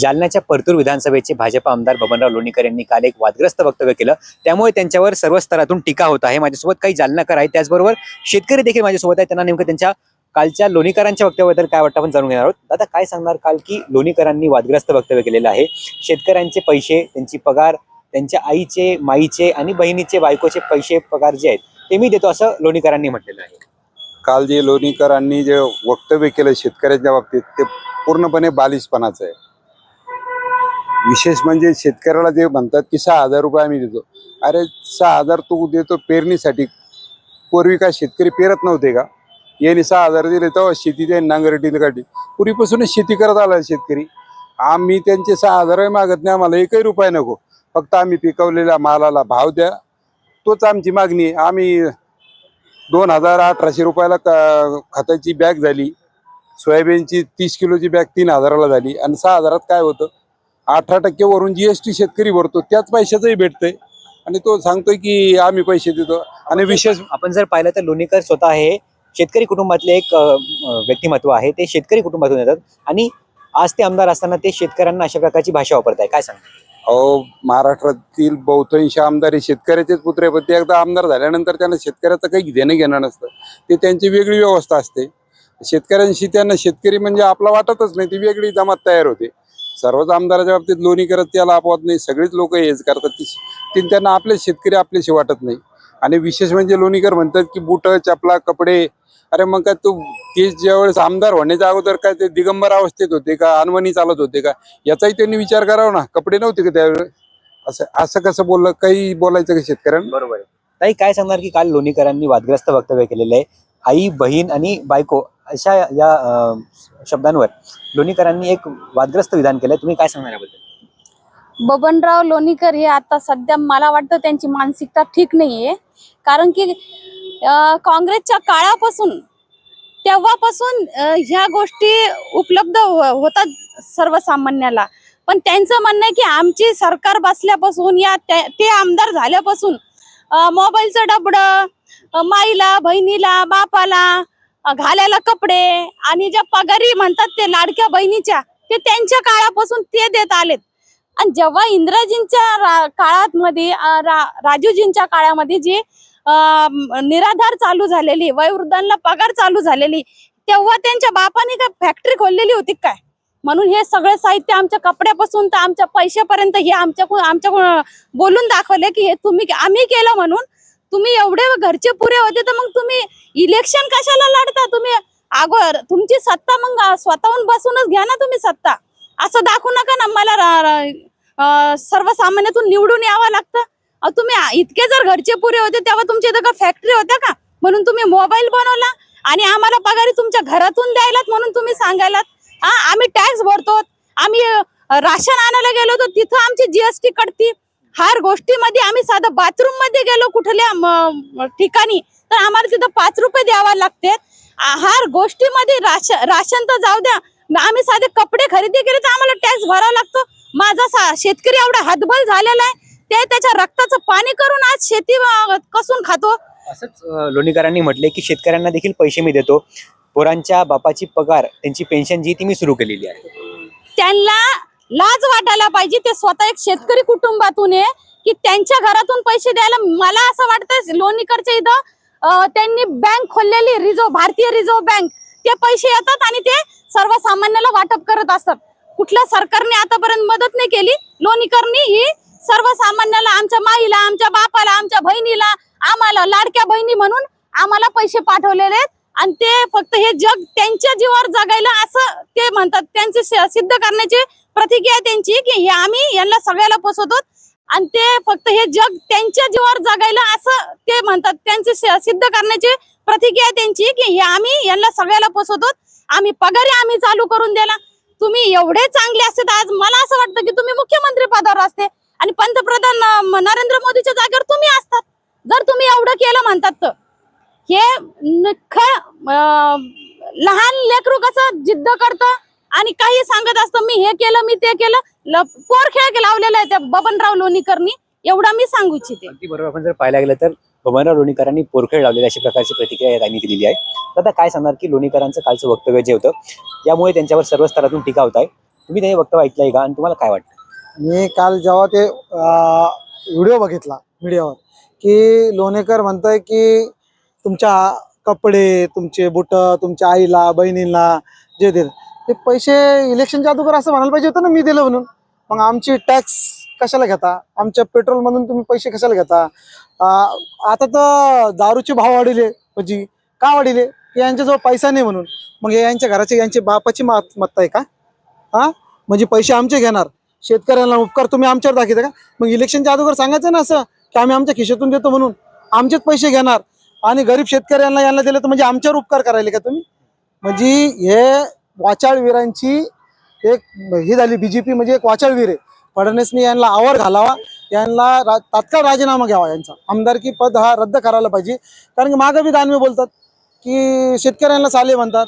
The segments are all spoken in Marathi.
जालन्याच्या परतूर विधानसभेचे भाजप आमदार बबनराव लोणीकर यांनी काल एक वादग्रस्त वक्तव्य केलं. त्यामुळे त्यांच्यावर सर्व स्तरातून टीका होत आहे. माझ्यासोबत काही जालनाकर आहेत. त्याचबरोबर शेतकरी देखील माझ्यासोबत आहेत. त्यांना नेमकं त्यांच्या कालच्या लोणीकरांच्या वक्तव्याबद्दल काय वाटतं आपण जाणून घेणार आहोत. दादा काय सांगणार काल की लोणीकरांनी वादग्रस्त वक्तव्य केलेलं आहे? शेतकऱ्यांचे पैसे त्यांची पगार त्यांच्या आईचे माईचे आणि बहिणीचे बायकोचे पैसे पगार जे आहेत ते मी देतो असं लोणीकरांनी म्हटलेलं आहे. काल जे लोणीकरांनी जे वक्तव्य केलं शेतकऱ्यांच्या बाबतीत ते पूर्णपणे बालिशपणाचं आहे. विशेष म्हणजे शेतकऱ्याला जे म्हणतात की सहा हजार रुपये आम्ही देतो. अरे सहा हजार तू देतो पेरणीसाठी. पूर्वी काय शेतकरी पेरत नव्हते का? यांनी सहा हजार दिले तेव्हा शेती ते नांगरटीला काढली. पूर्वीपासूनच शेती करत आला शेतकरी. आम्ही त्यांचे सहा हजारही मागत नाही आम्हाला एकही रुपये नको. फक्त आम्ही पिकवलेल्या मालाला भाव द्या. तोच आमची मागणी आहे. आम्ही दोन हजार अठराशे रुपयाला क- खताची बॅग झाली. सोयाबीनची तीस किलोची बॅग तीन हजाराला झाली. आणि सहा हजारात काय होतं? अठरा टक्के वरून जीएसटी शेतकरी भरतो त्याच पैशाचंही भेटतंय. आणि तो सांगतोय की आम्ही पैसे देतो. आणि विशेष आपण जर पाहिलं तर लोणीकर स्वतः हे शेतकरी कुटुंबातले एक व्यक्तिमत्व आहे. ते शेतकरी कुटुंबातून येतात. आणि आज ते आमदार असताना ते शेतकऱ्यांना अशा प्रकारची भाषा वापरत आहे काय सांगतात अहो महाराष्ट्रातील बहुतांश आमदार हे शेतकऱ्याचेच पुत्र आहे पण ते एकदा आमदार झाल्यानंतर त्यांना शेतकऱ्याचं काही देणं घेणं नसतं. ते त्यांची वेगळी व्यवस्था असते. शेतकऱ्यांशी त्यांना शेतकरी म्हणजे आपला वाटतच नाही. ती वेगळी जमात तयार होते. सर्वच आमदाराच्या बाबतीत लोणी करत त्याला अपवाद नाही. सगळीच लोक हेच करतात. ती ती त्यांना आपले शेतकरी आपल्याशी वाटत नाही. आणि विशेष म्हणजे लोणीकर म्हणतात की बुट चपला कपडे. अरे मग काय तू ते ज्यावेळेस आमदार होण्याच्या अगोदर काय ते दिगंबर अवस्थेत होते का अनवणी चालत होते का? याचाही त्यांनी विचार करावा ना. कपडे नव्हते का त्यावेळेस? असं असं कसं बोललं? काही बोलायचं का शेतकऱ्यांना? बरोबर आहे. ताई काय सांगणार की काल लोणीकरांनी वादग्रस्त वक्तव्य केलेलं आहे. आई बहीण आणि बायको अशा या शब्दांवर लोणीकरांनी एक वादग्रस्त विधान केलंय. तुम्ही काय सांगणार याबद्दल? बबनराव लोणीकर हे आता सध्या मला वाटतं त्यांची मानसिकता ठीक नाहीये. कारण की काँग्रेसच्या काळापासून तेव्हापासून ह्या गोष्टी उपलब्ध हो, होतात सर्वसामान्याला. पण त्यांचं म्हणणं आहे की आमची सरकार बसल्यापासून या ते आमदार झाल्यापासून मोबाईलचं डबडं माईला बहिणीला बापाला घालायला कपडे आणि ज्या पगारी म्हणतात ते लाडक्या बहिणीच्या ते त्यांच्या काळापासून ते देत आलेत. आणि जेव्हा इंद्रजींच्या काळात मध्ये रा- राजूजींच्या काळामध्ये जी निराधार चालू झालेली वयोवृद्धांना पगार चालू झालेली तेव्हा त्यांच्या बापाने काय फॅक्टरी खोललेली होती काय? म्हणून हे सगळे साहित्य आमच्या कपड्यापासून तर आमच्या पैशापर्यंत हे आमच्याकडून आमच्याकडून बोलून दाखवले की हे तुम्ही आम्ही केलं म्हणून तुम्ही एवढे घरचे पुरे होते तर मग तुम्ही इलेक्शन कशाला लढता? तुम्ही अगोदर तुमची सत्ता मग स्वतःहून बसूनच घ्या ना तुम्ही सत्ता. असं दाखवू नका ना मला सर्वसामान्यातून निवडून यावं लागतं. तुम्ही इतके जर घरचे पुरे होते तेव्हा तुमच्या इथं का फॅक्टरी होत्या का? म्हणून तुम्ही मोबाईल बनवला आणि आम्हाला पगारी तुमच्या घरातून द्यायलात म्हणून तुम्ही सांगायलात. हा आम्ही टॅक्स भरतो. आम्ही राशन आणायला गेलो होतो तिथं आमची जीएसटी कटती. हर गोष्टीमध्ये आम्ही साधं बाथरूममध्ये गेलो कुठल्या ठिकाणी तर आम्हाला तिथं पाच रुपये द्यावा लागते. हर गोष्टीमध्ये राशन राशन तर जाऊ द्या. आम्ही साधे कपडे खरेदी केले तर आम्हाला टॅक्स भरावा लागतो. माझा सा- शेतकरी एवढा हातबल झालेला आहे ते त्याच्या रक्ताचं पाणी करून आज शेती कसून खातो. असंच लोणीकरांनी म्हटले की शेतकऱ्यांना देखील पैसे मी देतो. पोरांच्या बापाची पगार त्यांची पेन्शन जी ती मी सुरू केलेली आहे. त्यांना लाज वाटायला पाहिजे ते स्वतः एक शेतकरी कुटुंबातून आहे की त्यांच्या घरातून पैसे द्यायला मला असं वाटतं लोणीकरच्या इथं त्यांनी बँक खोललेली रिझर्व भारतीय रिझर्व्ह बँक ते पैसे येतात आणि ते सर्वसामान्याला वाटप करत असतात. कुठल्या सरकारने आतापर्यंत मदत नाही केली लोणीकरनी ही सर्वसामान्याला आमच्या माईला आमच्या बापाला आमच्या बहिणीला आम्हाला लाडक्या बहिणी म्हणून आम्हाला पैसे पाठवलेले आहेत. आणि ते फक्त हे जग त्यांच्या जीवावर जगायला असं ते म्हणतात. त्यांचे सिद्ध करण्याची प्रतिक्रिया आहे त्यांची की हे आम्ही यांना सगळ्याला पोसवतो आणि ते फक्त हे जग त्यांच्या जीवावर जगायला असं ते म्हणतात. त्यांचे सिद्ध करण्याची प्रतिक्रिया आहे त्यांची की हे आम्ही यांना सगळ्याला पोसवतो. आम्ही पगारी आम्ही चालू करून दिला तुम्ही एवढे चांगले असते तर आज. मला असं वाटतं की तुम्ही मुख्यमंत्री पदावर असते आणि पंतप्रधान नरेंद्र मोदीच्या जागेवर तुम्ही असतात. जर तुम्ही एवढं केलं म्हणतात तर. हे नख लहान लेकरू कसं जिद्द करतं आणि काही सांगत असतं मी हे केलं मी ते केलं ल- पोर खेळ लावलेला आहे त्या बबनराव लोणीकरनी एवढा मी सांगू इच्छिते. बरोबर आपण जर पाहायला गेलं तर बबनराव लोणीकरांनी पोरखेळ लावलेली अशा प्रकारची प्रतिक्रिया या त्यांनी दिलेली आहे. तर आता काय सांगणार की लोणीकरांचं कालचं वक्तव्य जे होतं यामुळे त्यांच्यावर सर्व स्तरातून टीका होत आहे. तुम्ही ते वक्तव्य ऐकलंय का? आणि तुम्हाला काय वाटतं? मी काल जेव्हा ते व्हिडिओ बघितला मीडियावर की लोणेकर म्हणताय की तुमच्या कपडे तुमचे बुट तुमच्या आईला बहिणींना जे दिलं ते पैसे इलेक्शनच्या अगोदर असं म्हणायला पाहिजे होतं ना मी दिलं म्हणून. मग आमची टॅक्स कशाला घेता? आमच्या पेट्रोलमधून तुम्ही पैसे कशाला घेता? आता तर दारूचे भाव वाढले म्हणजे का वाढले? की यांच्याजवळ पैसा नाही म्हणून. मग हे यांच्या घराचे यांचे बापाची मात मत्ता आहे का? हा? म्हणजे पैसे आमचे घेणार. शेतकऱ्यांना उपकार तुम्ही आमच्यावर दाखवता का? मग इलेक्शनच्या अगोदर सांगायचं ना असं की आम्ही आमच्या खिशातून देतो म्हणून. आमचेच पैसे घेणार. आणि गरीब शेतकऱ्यांना यांना दिलं तर म्हणजे आमच्यावर उपकार करायला का तुम्ही? म्हणजे हे वाचाळवीरांची एक ही झाली बीजेपी म्हणजे एक वाचाळवीर आहे. फडणवीसनी यांना आवर घालावा यांना रा- तात्काळ राजीनामा घ्यावा यांचा. आमदारकी पद हा रद्द करायला पाहिजे. कारण की मागं बी दानवे बोलतात की शेतकऱ्यांना चालले म्हणतात.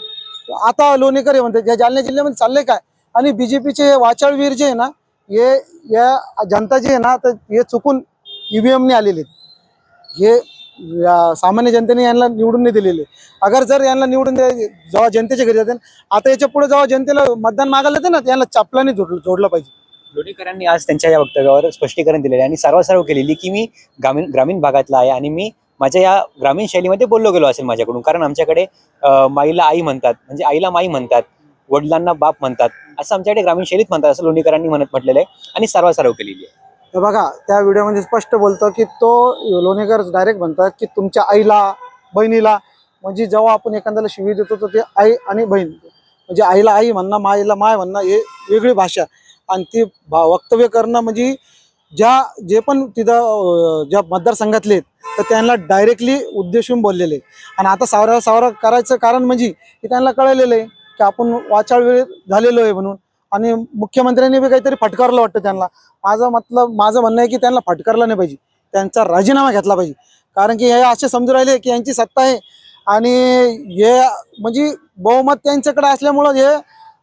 आता लोणेकर हे म्हणतात या जालना जिल्ह्यामध्ये चालले काय? आणि बीजेपीचे वाचाळवीर जे आहे ना हे या जनता जे आहे ना तर हे चुकून ईव्हीएमने आलेले आहेत. हे या सामान्य जनतेने यांना निवडून नाही दिलेले. अगर जर यांना निवडून दे जेव्हा जनतेच्या घरी जाते आता याच्यापुढे जेव्हा जनतेला मतदान मागायला येते ना यांना चापलाने जोड जोडलं पाहिजे. लोणीकरांनी आज त्यांच्या या वक्तव्यावर स्पष्टीकरण दिलेले आणि सर्वसर्व केलेली की मी ग्रामीण ग्रामीण भागातला आहे आणि मी माझ्या या ग्रामीण शैलीमध्ये बोललो गेलो असेल माझ्याकडून. कारण आमच्याकडे माईला आई म्हणतात म्हणजे आईला माई म्हणतात वडिलांना बाप म्हणतात असं आमच्याकडे ग्रामीण शैलीत म्हणतात असं लोणीकरांनी म्हणत म्हटलेलं आहे आणि सर्वसर्व केलेली आहे. हे बघा त्या व्हिडिओमध्ये स्पष्ट बोलतो की तो लोणेकर डायरेक्ट म्हणतात की तुमच्या आईला बहिणीला. म्हणजे जेव्हा आपण एखाद्याला शिवी देतो तर ते आई आणि बहीण. म्हणजे आईला आई म्हणणं माईला माय म्हणणं हे वेगळी भाषा. आणि ती भा- वक्तव्य करणं म्हणजे ज्या जे पण तिथं ज्या मतदारसंघातले आहेत तर त्यांना डायरेक्टली उद्देशून बोललेले आहे. आणि आता सावरा सावरा करायचं कारण म्हणजे की त्यांना कळलेलं आहे की आपण वाचाळ वेळ झालेलो आहे म्हणून. आणि मुख्यमंत्र्यांनी बी काहीतरी फटकारलं वाटतं त्यांना. माझं मतलब माझं म्हणणं आहे की त्यांना फटकारलं नाही पाहिजे. त्यांचा राजीनामा घेतला पाहिजे. कारण की हे असे समजून राहिले की यांची सत्ता आहे. आणि हे म्हणजे बहुमत त्यांच्याकडे असल्यामुळं हे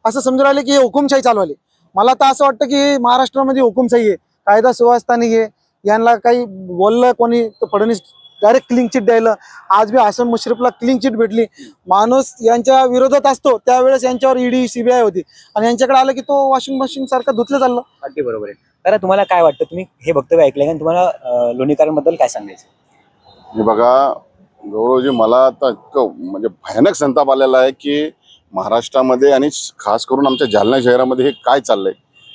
असं समजून राहिले की हे हुकुमशाही चालवले मला तर असं वाटतं की महाराष्ट्रामध्ये हुकुमशाही आहे. कायदा सुव्यवस्था नाही आहे. यांना काही बोललं कोणी तर फडणवीस डायरेक्ट क्लीन चिट द्यायला. आज बी हसन मुश्रीफला क्लीन चिट भेटली. माणूस यांच्या विरोधात असतो त्यावेळेस यांच्यावर ईडी सीबीआय होती. आणि यांच्याकडे आलं की तो वॉशिंग मशीन सारखं धुतलं चाललं. अगदी बरोबर आहे. तर तुम्हाला काय वाटतं? तुम्ही हे वक्तव्य ऐकलंय आणि तुम्हाला लोणीकरांबद्दल काय सांगायचं? हे बघा गौरवजी मला आता इतकं म्हणजे भयानक संताप आलेला आहे की महाराष्ट्रामध्ये आणि खास करून आमच्या जालना शहरामध्ये हे काय चाललंय?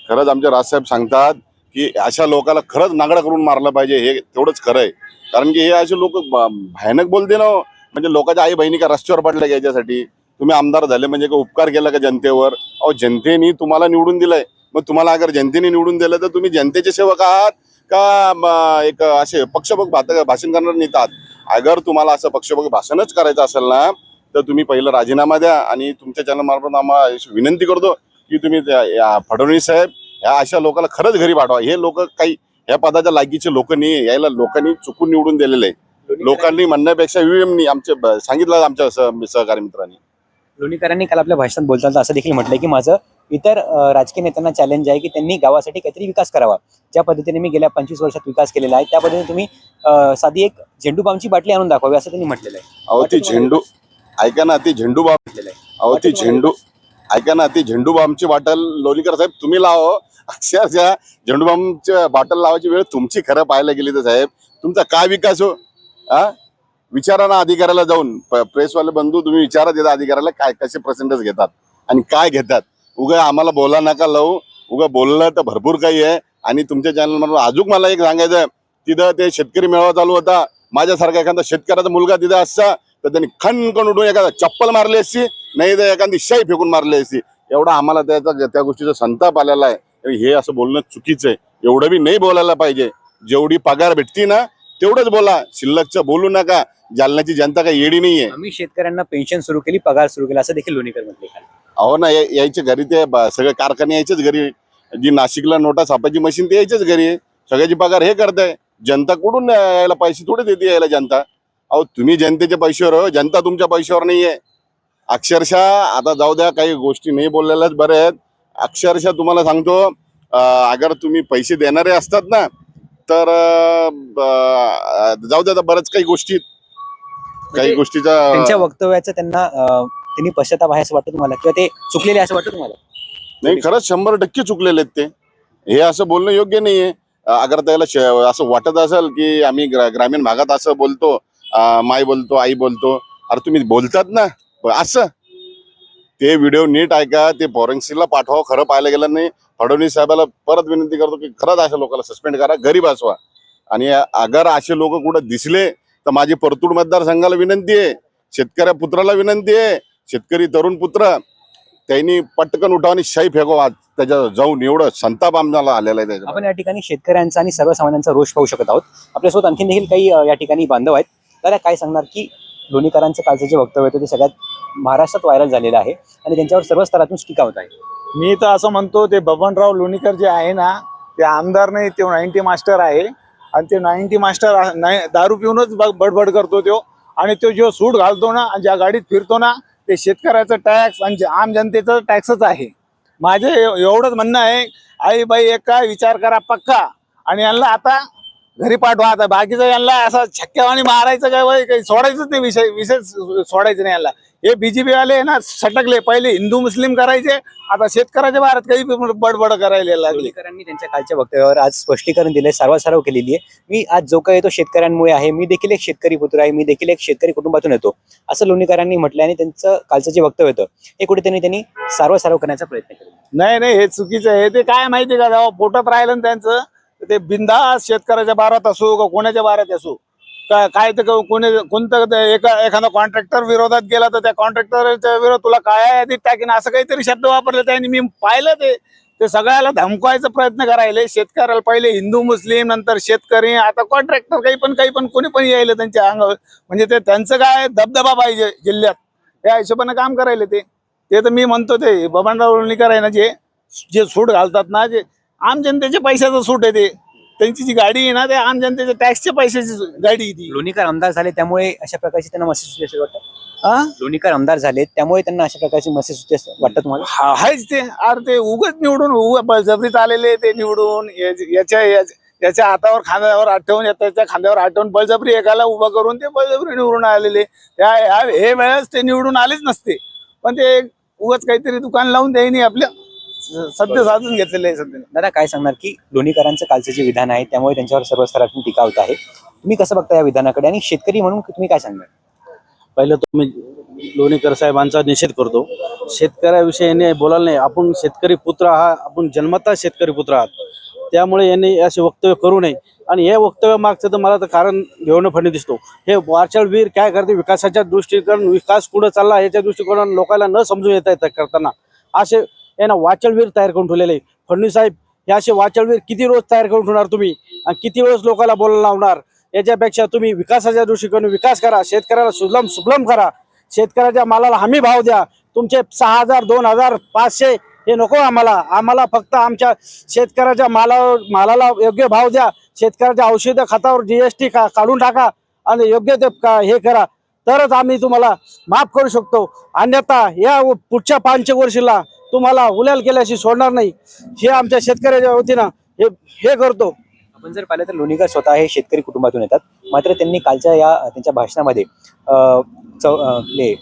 खरंच आमचे राजसाहेब सांगतात की अशा लोकाला खरंच नागडा करून मारलं पाहिजे हे तेवढंच खरं आहे. कारण की हे असे लोक भयानक बोलते ना हो. म्हणजे लोकांच्या आई बहिणी का रस्त्यावर पडल्या याच्यासाठी? तुम्ही आमदार झाले म्हणजे का उपकार केला का जनतेवर? अहो जनतेने तुम्हाला निवडून दिलंय. मग तुम्हाला अगर जनतेने निवडून दिलं तर तुम्ही जनतेचे सेवक आहात? का एक असे पक्षपक भाषण करणार नेतात अगर तुम्हाला असं पक्षपक भाषणच करायचं असेल ना तर तुम्ही पहिलं राजीनामा द्या आणि तुमच्या चॅनल मार्फत आम्हाला अशी विनंती करतो की तुम्ही त्या- या फडणवीस साहेब ह्या अशा लोकांना खरंच घरी पाठवा. हे लोक काही ह्या पदाच्या लायकीचे लोक नाही यायला लोकांनी चुकून निवडून दिलेले लोकांनी म्हणण्यापेक्षा व्हीएमनी आमचे ब- सांगितलं आमच्या सह- सहकारी मित्रांनी. लोणीकरांनी काल आपल्या भाषणात बोलताना असं देखील म्हटलंय की माझं इतर राजकीय नेत्यांना चॅलेंज आहे की त्यांनी गावासाठी काहीतरी विकास करावा. ज्या पद्धतीने मी गेल्या पंचवीस वर्षात विकास केलेला आहे त्या पद्धतीने तुम्ही साधी एक झेंडू बामची बाटली आणून दाखवावी असं त्यांनी म्हटलेलं आहे. अहो ती झेंडू ऐका ना ती झेंडू बाम म्हटलेलं आहे अहो ती झेंडू ऐका ना ती झेंडू बामची बॉटल लोणीकर साहेब तुम्ही लाव अक्षरशः झेंडू बामच्या बॉटल लावायची वेळ तुमची खरं पाहायला गेली तर साहेब तुमचा काय विकास हो? हा विचारा ना अधिकाऱ्याला जाऊन. प्रेसवाले बंधू तुम्ही विचारा देता अधिकाऱ्याला काय कसे पर्सेंटेज घेतात आणि काय घेतात. उगा आम्हाला बोला नका लावू. उगा बोललं तर भरपूर काही आहे. आणि तुमच्या चॅनल अजून मला एक सांगायचं तिथं ते शेतकरी मेळावा चालू होता. माझ्यासारखा एखादा शेतकऱ्याचा मुलगा तिथं असता तर त्यांनी खणखण उठून एखादा चप्पल मारली असती नाही तर एखादी शाई फेकून मारली असती. एवढा आम्हाला त्याचा त्या गोष्टीचा संताप आलेला आहे. हे असं बोलणं चुकीचं आहे. एवढं बी नाही बोलायला पाहिजे. जेवढी पगार भेटती ना तेवढंच बोला. शिल्लकचं बोलू नका. जालन्याची जनता काही येडी नाहीये. आम्ही शेतकऱ्यांना पेन्शन सुरू केली पगार सुरू केला असं देखील लोणीकर म्हटले अहो ना या- यायचे घरी ते ब- सगळे कारखाने यायचेच घरी. जी नाशिकला नोटा छापायची मशीन ते यायचेच घरी. सगळ्याची पगार हे करताय. जनता कुठून यायला पैसे थोडे देते यायला जनता? अहो तुम्ही जनतेच्या पैशावर हो जनता तुमच्या पैशावर नाहीये. अक्षरशः आता जाऊ द्या काही गोष्टी नाही बोललेल्याच बऱ्या आहेत. अक्षरशः तुम्हाला सांगतो अगर तुम्ही पैसे देणारे असतात ना तर जाऊ द्या बऱ्याच काही गोष्टी काही म्हणजे त्यांच्या गोष्टीचा वक्तव्याचं त्यांना त्यांनी पश्चाताप आहे असं वाटतं तुम्हाला किंवा ते चुकलेले असं वाटतं तुम्हाला? नाही खरंच शंभर टक्के चुकलेले आहेत ते. हे असं बोलणं योग्य नाहीये. अगर त्याला असं वाटत असेल की आम्ही ग्रा- ग्रामीण भागात असं बोलतो माय बोलतो आई बोलतो अरे तुम्ही बोलतात ना असं. ते व्हिडिओ नीट ऐका ते फॉरेन्सिकला पाठवा खरं पाहायला गेलं नाही. फडणवीस साहेबाला परत विनंती करतो की खरंच अशा लोकांना सस्पेंड करा गरीब असवा. आणि अगर असे लोक कुठं दिसले तर माझी परतूड मतदारसंघाला विनंती आहे शेतकऱ्या पुत्राला विनंती आहे शेतकरी तरुण पुत्र त्यांनी पटकन उठाव आणि शाई फेको आज त्याच्या जाऊन एवढं संताप आमदाला आलेला आहे त्याच्या आपण या ठिकाणी शेतकऱ्यांचा आणि सर्वसामान्यांचा रोष पाहू शकत आहोत. आपल्यासोबत आणखी देखील काही या ठिकाणी बांधव आहेत. त्याला काय सांगणार की लोणीकरांचं कालचं जे वक्तव्य होतं ते सगळ्यात महाराष्ट्रात व्हायरल झालेलं आहे आणि त्यांच्यावर सर्व स्तरातून टीका होत आहे. मी तर असं म्हणतो ते बबनराव लोणीकर जे आहे ना ते आमदार नाही ते नाईन्टी मास्टर आहे. आणि ते नाईन्टी मास्टर नाही दारू पिऊनच ब- बडबड करतो तो. आणि तो जो सूट घालतो ना आणि ज्या गाडीत फिरतो ना ते शेतकऱ्याचं टॅक्स आणि आम जनतेचं टॅक्सच आहे. माझे एवढंच म्हणणं आहे आई बाई एक काय विचार करा पक्का. आणि यांना आता घरी पाठवा आता. बाकीचं यांना असं छक्क्यावानी मारायचं काय वय? काही सोडायचंच नाही विषय विषय सोडायचं नाही यांना. हे बीजेपी वाले ना सटकले. पहिले हिंदू मुस्लिम करायचे आता शेतकऱ्याच्या भारत काही बडबड करायला लागले. त्यांच्या कालच्या वक्तव्यावर आज स्पष्टीकरण दिलंय सारवासारव केलेली आहे. मी आज जो काही येतो शेतकऱ्यांमुळे आहे मी देखील एक शेतकरी पुत्र आहे मी देखील एक शेतकरी कुटुंबातून येतो. असं लोणीकरांनी म्हटलं आणि त्यांचं कालचं जे वक्तव्य होतं हे कुठेतरी त्यांनी सारवासारव करण्याचा प्रयत्न केला. नाही नाही हे चुकीचं आहे. ते काय माहिती का? पोटात राहिलं त्यांचं. ते बिंदास शेतकऱ्याच्या बारात असो का कोणाच्या बारात असो का काय तर कोणी कोणतं एका एखादा कॉन्ट्रॅक्टर विरोधात गेला तर त्या कॉन्ट्रॅक्टरच्या विरोधात तुला काय यादीत टाकीन असं काहीतरी शब्द वापरले त्यांनी. मी पाहिलं ते ते सगळ्याला धमकवायचा प्रयत्न करायले. शेतकऱ्याला पहिले हिंदू मुस्लिम नंतर शेतकरी आता कॉन्ट्रॅक्टर काही पण काही पण कोणी पण यायला त्यांच्या अंगावर. म्हणजे ते त्यांचं काय दबदबा पाहिजे जिल्ह्यात. त्या हिशोबाने काम करायले ते. ते तर मी म्हणतो ते बबनराव लोणीकर आहे ना जे जे सूट घालतात ना जे आम जनतेच्या पैशाचं सूट आहे ते. त्यांची जी गाडी आहे ना ते आम जनतेच्या टॅक्सच्या पैशाची गाडी आहे ती. लोणीकर आमदार झाले त्यामुळे अशा प्रकारची त्यांना मसेज सुचली असेल वाटतं? हा? लोणीकर आमदार झाले त्यामुळे त्यांना अशा प्रकारची मसेज सुचली असेल वाटतं तुम्हाला? हा- आहेच ते. अरे ते उगच निवडून उग बळजबरीत आलेले ते निवडून. याच- याच्या याच- याच्या हातावर खांद्यावर आठवून त्याच्या खांद्यावर आठवून बळजबरी एकाला उभं करून ते बळजबरी निवडून आलेले त्या ह्या- हे वेळेस ते निवडून आलेच नसते. पण ते उगच काहीतरी दुकान लावून त्यांनी आपल्या सध्या साधून घेतलेले आहे सध्या. दादा काय सांगणार की लोणीकरांचं कालचं जे विधान आहे त्यामुळे त्यांच्यावर सर्व स्तरातून टीका होत आहे. तुम्ही कसं बघता या विधानाकडे आणि शेतकरी म्हणून तुम्ही काय सांगणार? पहिलं तो मी लोणीकर साहेबांचा निषेध करतो. शेतकऱ्याविषयी नाही बोलायला नाही. आपण शेतकरी पुत्र हा आपण जन्मता शेतकरी पुत्र आहात. त्यामुळे यांनी असे वक्तव्य करू नये. आणि हे वक्तव्य मागचं तर मला तर कारण घेऊन फणी दिसतो. हे वारचाळ वीर काय करते? विकासाच्या दृष्टिकोन विकास कुठं चालला याच्या दृष्टिकोनानं लोकांना न समजून येत आहे करताना. असे यांना वाचळवीर तयार करून ठेवलेले फडणवीस साहेब हे असे वाचळवीर किती रोज तयार करून ठेवणार तुम्ही? आणि किती रोज लोकांना बोलायला लावणार? याच्यापेक्षा तुम्ही विकासाच्या दृष्टिकोन विकास करा शेतकऱ्याला सुलम सुफलम करा. शेतकऱ्याच्या मालाला हमी भाव द्या. तुमचे सहा हजार दोन हजार पाचशे हे नको आम्हाला. आम्हाला फक्त आमच्या शेतकऱ्याच्या मालावर मालाला योग्य भाव द्या. शेतकऱ्याच्या औषध खतावर जीएसटी का काढून टाका. आणि योग्य ते का हे करा. तरच आम्ही तुम्हाला माफ करू शकतो. अन्यथा या पुढच्या पाचशे वर्षीला तुम्हाला उल्याल केल्याशी सोडणार नाही. हे आमच्या शेतकऱ्याच्या वतीनं हे हे करतो. आपण जर पाहिलं तर लोणीकर स्वतः हे शेतकरी कुटुंबातून येतात. मात्र त्यांनी कालच्या या त्यांच्या भाषणामध्ये आपले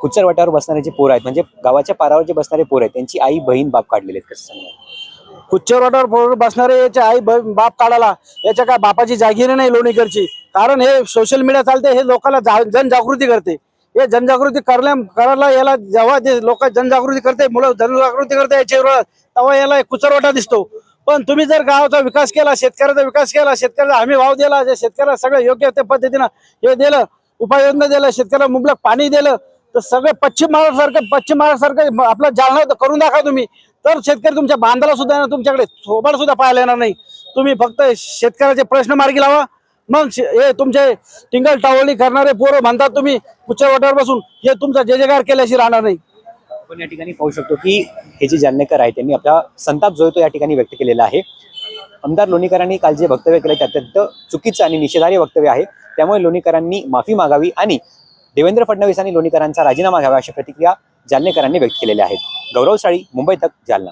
कुचर वाट्यावर बसणारे जे पोर आहेत म्हणजे गावाच्या पारावर जे बसणारे पोर आहेत त्यांची आई बहीण बाप काढलेले आहेत कसं सांगणार कुच्चरवाटावर पोरं बसणारे याच्या आई बाप काढायला याच्या काय बापाची जागीर नाही लोणीकरची. कारण हे सोशल मीडिया चालते हे लोकांना जनजागृती करते. हे जनजागृती करल्या करायला याला जेव्हा ते लोक जनजागृती करते मुलं जनजागृती करते याच्यावर तेव्हा याला एक कुचरवाटा दिसतो. पण तुम्ही जर गावाचा विकास केला शेतकऱ्याचा विकास केला शेतकऱ्याचा हमी भाव दिला जे शेतकऱ्याला सगळं योग्य त्या पद्धतीनं हे दिलं उपाययोजना दिल्या शेतकऱ्याला मुबलक पाणी दिलं तर सगळे पश्चिम महाराष्ट्रासारखं पश्चिम महाराष्ट्रासारखं आपलं जालना तर करून दाखवा तुम्ही. तर शेतकरी तुमच्या बांधाला सुद्धा येणार तुमच्याकडे थोबाड सुद्धा पाहायला येणार नाही. तुम्ही फक्त शेतकऱ्याचे प्रश्न मार्गी लावा. मग हे तुमचे टिंगल टावली करणारे पोरं म्हणतात तुम्ही कुच्च्या बसून हे तुमचा जे जेगार केल्याशी राहणार नाही. आपण या ठिकाणी पाहू शकतो की हे जे जालनेकर आहे त्यांनी आपला संताप जो आहे तो या ठिकाणी व्यक्त केलेला आहे. आमदार लोणीकरांनी काल जे वक्तव्य केलं ते अत्यंत चुकीचं आणि निषेधार्ह वक्तव्य आहे. त्यामुळे लोणीकरांनी माफी मागावी आणि देवेंद्र फडणवीस आणि लोणीकरांचा राजीनामा घ्यावा अशा प्रतिक्रिया जालनेकरांनी व्यक्त केलेल्या आहेत गौरव साळी मुंबई तक जालना.